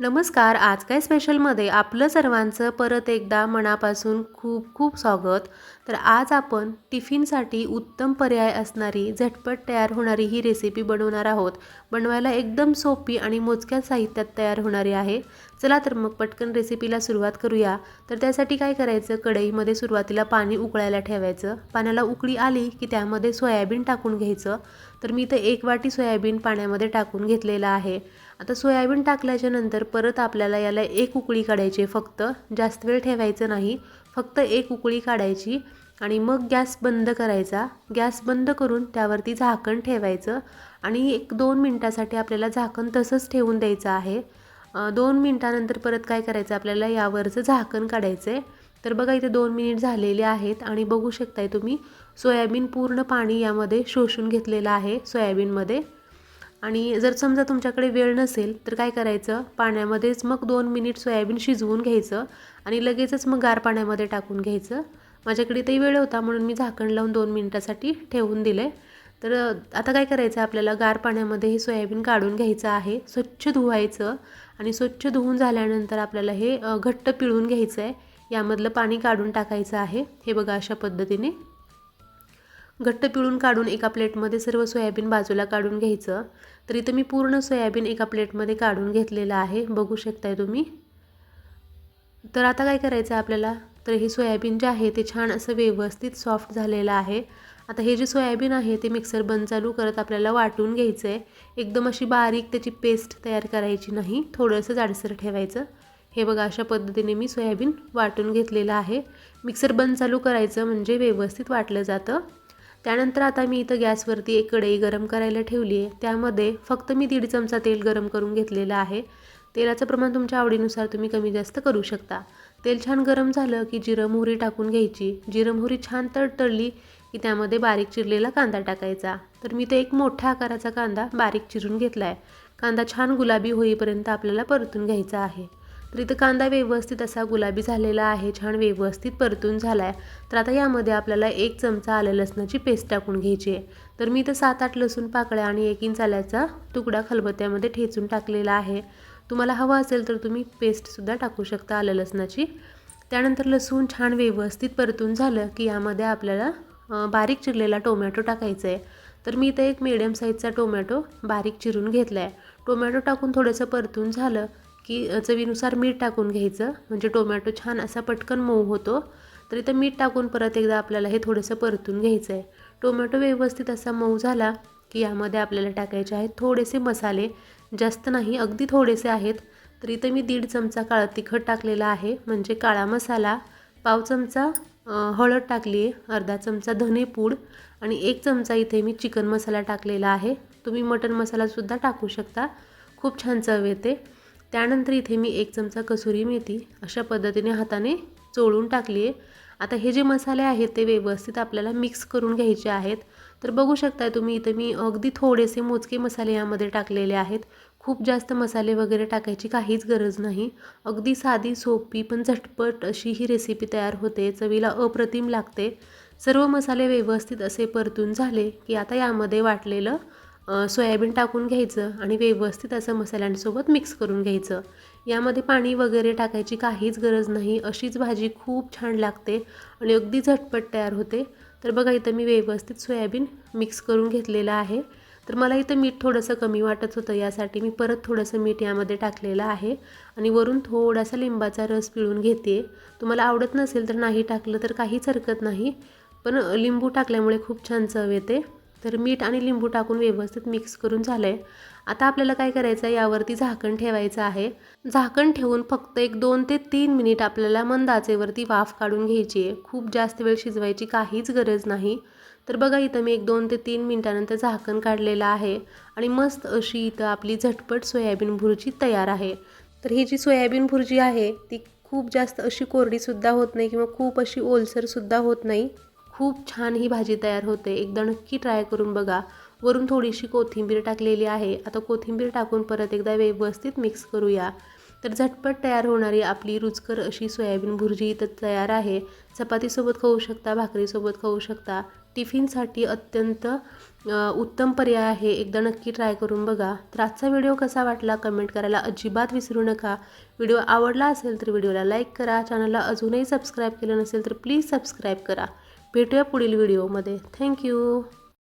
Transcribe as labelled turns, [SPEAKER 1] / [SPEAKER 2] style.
[SPEAKER 1] नमस्कार आज काय स्पेशलमध्ये आपलं सर्वांचं परत एकदा मनापासून खूप खूप स्वागत. तर आज आपण टिफिनसाठी उत्तम पर्याय असणारी झटपट तयार होणारी ही रेसिपी बनवणार आहोत. बनवायला एकदम सोपी आणि मोजक्या साहित्यात तयार होणारी आहे. चला तर मग पटकन रेसिपीला सुरुवात करूया. तर त्यासाठी काय करायचं? कढईमध्ये सुरुवातीला पाणी उकळायला ठेवायचं. पाण्याला उकळी आली की त्यामध्ये सोयाबीन टाकून घ्यायचं. तर मी इथं एक वाटी सोयाबीन पाण्यामध्ये टाकून घेतलेलं आहे. आता सोयाबीन टाकल्याच्या नंतर परत आपल्याला याला एक उकळी काढायची फक्त. जास्त वेळ ठेवायचं नाही. फक्त एक उकळी काढायची आणि मग गॅस बंद करायचा. गॅस बंद करून त्यावरती झाकण ठेवायचं आणि एक दोन मिनटासाठी आपल्याला झाकण तसंच ठेवून द्यायचं आहे. दोन मिनटानंतर परत काय करायचं? आपल्याला यावरचं झाकण काढायचं आहे तर बघा इथे दोन मिनिट झालेले आहेत आणि बघू शकताय तुम्ही सोयाबीन पूर्ण पाणी यामध्ये शोषून घेतलेलं आहे सोयाबीनमध्ये. आणि जर समजा तुमच्याकडे वेळ नसेल तर काय करायचं? पाण्यामध्येच मग दोन मिनिट सोयाबीन शिजवून घ्यायचं आणि लगेचच मग गार पाण्यामध्ये टाकून घ्यायचं. माझ्याकडे ते वेळ होता म्हणून मी झाकण लावून दोन मिनिटासाठी ठेवून दिले. तर आता काय करायचं आपल्याला? गार पाण्यामध्ये हे सोयाबीन काढून घ्यायचं आहे. स्वच्छ धुवायचं आणि स्वच्छ धुवून झाल्यानंतर आपल्याला हे घट्ट पिळून घ्यायचं आहे यामधलं पाणी काढून टाकायचं आहे. हे बघा अशा पद्धतीने. घट्ट पिळून काढून एका प्लेटमध्ये सर्व सोयाबीन बाजूला काढून घ्यायचं. तर इथं मी पूर्ण सोयाबीन एका प्लेटमध्ये काढून घेतलेलं आहे. बघू शकताय तुम्ही. तर आता काय करायचं आहे आपल्याला? तर हे सोयाबीन जे आहे ते छान असं व्यवस्थित सॉफ्ट झालेलं आहे. आता हे जे सोयाबीन आहे ते मिक्सर बंद चालू करत आपल्याला वाटून घ्यायचं आहे एकदम अशी बारीक त्याची पेस्ट तयार करायची नाही. थोडंसं जाडसर ठेवायचं. हे बघा अशा पद्धतीने मी सोयाबीन वाटून घेतलेलं आहे. मिक्सर बंद चालू करायचं म्हणजे व्यवस्थित वाटलं जातं. त्यानंतर आता मी इथं गॅसवरती एक कढई गरम करायला ठेवली आहे. त्यामध्ये फक्त मी दीड चमचा तेल गरम करून घेतलेलं आहे. तेलाचं प्रमाण तुमच्या आवडीनुसार तुम्ही कमी जास्त करू शकता. तेल छान गरम झालं की जिरं मोहरी टाकून घ्यायची. जिरं मोहरी छान तडतडली की त्यामध्ये बारीक चिरलेला कांदा टाकायचा. तर मी ते एक मोठ्या आकाराचा कांदा बारीक चिरून घेतला आहे कांदा छान गुलाबी होईपर्यंत आपल्याला परतून घ्यायचा आहे. तर इथं कांदा व्यवस्थित असा गुलाबी झालेला आहे छान व्यवस्थित परतून झाला आहे तर आता यामध्ये आपल्याला एक चमचा आलं लसणाची पेस्ट टाकून घ्यायची आहे. तर मी इथं सात आठ लसूण पाकळ्या आणि एक इंच आल्याचा तुकडा खलबत्त्यामध्ये ठेचून टाकलेला आहे. तुम्हाला हवं असेल तर तुम्ही पेस्टसुद्धा टाकू शकता आलं लसणाची. त्यानंतर लसूण छान व्यवस्थित परतून झालं की यामध्ये आपल्याला बारीक चिरलेला टोमॅटो टाकायचा आहे तर मी इथं एक मिडियम साईजचा टोमॅटो बारीक चिरून घेतला आहे टोमॅटो टाकून थोडंसं परतून झालं की चवीनुसार मीठ टाकून घ्यायचं. म्हणजे टोमॅटो छान असा पटकन मऊ होतो. तर इथं मीठ टाकून परत एकदा आपल्याला हे थोडंसं परतून घ्यायचं आहे टोमॅटो व्यवस्थित असा मऊ झाला की यामध्ये आपल्याला टाकायचे आहेत थोडेसे मसाले. जास्त नाही अगदी थोडेसे आहेत. तर इथं मी दीड चमचा काळं तिखट टाकलेला आहे. म्हणजे काळा मसाला पाव चमचा हळद टाकली आहे अर्धा चमचा धनेपूड आणि एक चमचा इथे मी चिकन मसाला टाकलेला आहे. तुम्ही मटन मसालासुद्धा टाकू शकता. खूप छान चव येते. त्यानंतर इथे मी एक चमचा कसुरी मेथी अशा पद्धतीने हाताने चोळून टाकली आहे. आता हे जे मसाले आहेत ते व्यवस्थित आपल्याला मिक्स करून घ्यायचे आहेत. तर बघू शकताय तुम्ही इथं मी अगदी थोडेसे मोजके मसाले यामध्ये टाकलेले आहेत. खूप जास्त मसाले वगैरे टाकायची काहीच गरज नाही. अगदी साधी सोपी पण झटपट अशी ही रेसिपी तयार होते. चवीला अप्रतिम लागते. सर्व मसाले व्यवस्थित असे परतून झाले की आता यामध्ये वाटलेलं सोयाबीन टाकून घ्यायचं आणि व्यवस्थित असं मसाल्यांसोबत मिक्स करून घ्यायचं. यामध्ये पाणी वगैरे टाकायची काहीच गरज नाही. अशीच भाजी खूप छान लागते आणि अगदी झटपट तयार होते. तर बघा इथं मी व्यवस्थित सोयाबीन मिक्स करून घेतलेलं आहे. तर मला इथं मीठ थोडंसं कमी वाटत होतं. यासाठी मी परत थोडंसं मीठ यामध्ये टाकलेलं आहे आणि वरून थोडासा लिंबाचा रस पिळून घेते. तुम्हाला आवडत नसेल तर नाही टाकलं तर काहीच हरकत नाही. पण लिंबू टाकल्यामुळे खूप छान चव येते. तर मीठ आणि लिंबू टाकून व्यवस्थित मिक्स करून झालं आहे आता आपल्याला काय करायचं आहे? यावरती झाकण ठेवायचं आहे. झाकण ठेवून फक्त एक दोन ते तीन मिनिट आपल्याला मंद आचेवरती वाफ काढून घ्यायची आहे. खूप जास्त वेळ शिजवायची काहीच गरज नाही. तर बघा इथं मी एक दोन ते तीन मिनिटानंतर झाकण काढलेलं आहे आणि मस्त अशी इथं आपली झटपट सोयाबीन भुर्जी तयार आहे. तर ही जी सोयाबीन भुर्जी आहे ती खूप जास्त अशी कोरडीसुद्धा होत नाही किंवा खूप अशी ओलसरसुद्धा होत नाही. खूप छान ही भाजी तयार होते. एकदा नक्की ट्राय करून बघा. वरून थोडीशी कोथिंबीर टाकलेली आहे. आता कोथिंबीर टाकून परत एकदा व्यवस्थित मिक्स करूया. तर झटपट तयार होणारी आपली रुचकर अशी सोयाबीन भुर्जी इथं तयार आहे. चपातीसोबत खाऊ शकता भाकरीसोबत खाऊ शकता. टिफिनसाठी अत्यंत उत्तम पर्याय आहे. एकदा नक्की ट्राय करून बघा. तर आजचा व्हिडिओ कसा वाटला कमेंट करायला अजिबात विसरू नका. व्हिडिओ आवडला असेल तर व्हिडिओला लाईक करा. चॅनलला अजूनही सबस्क्राईब केलं नसेल तर प्लीज सबस्क्राईब करा. भेटूया पुढील व्हिडिओमध्ये. थँक्यू